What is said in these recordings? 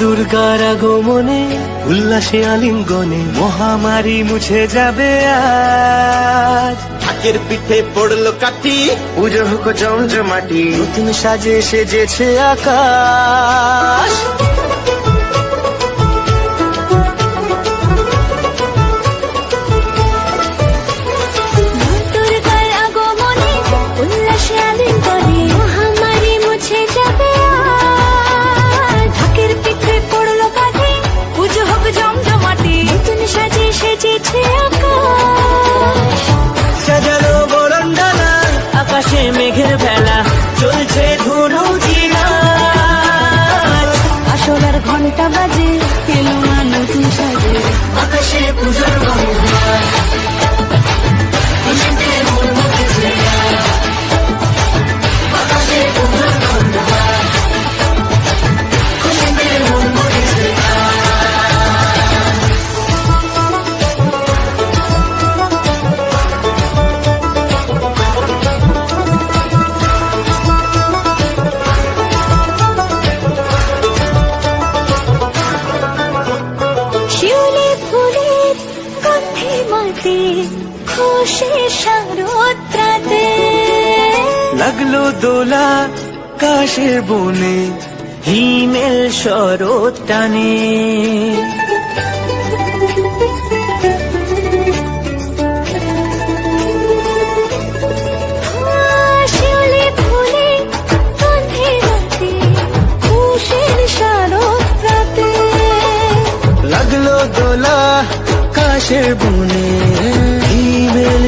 দুর্গার আগমনে উল্লাসে আলিঙ্গনে মহামারী মুছে যাবে আজ। ঢাকের পিঠে পড়ল কাঠি। পুজো হোক জমজমাটি নতুন সাজে সেজেছে আকাশ। বাজে এলো না নতুন সাজে আকাশে পূজার গন্ধ মাতে খুশি লাগল দোলা কাশের বনে হিমেল শরৎ টানে। লাগল দোলা কাশের বনে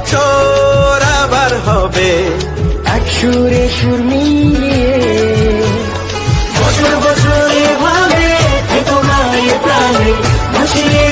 বছর আবার হবে। এক সুরে সুর মিলিয়ে বছর বছর এভাবে থেকো প্রাণে ভাসিয়ে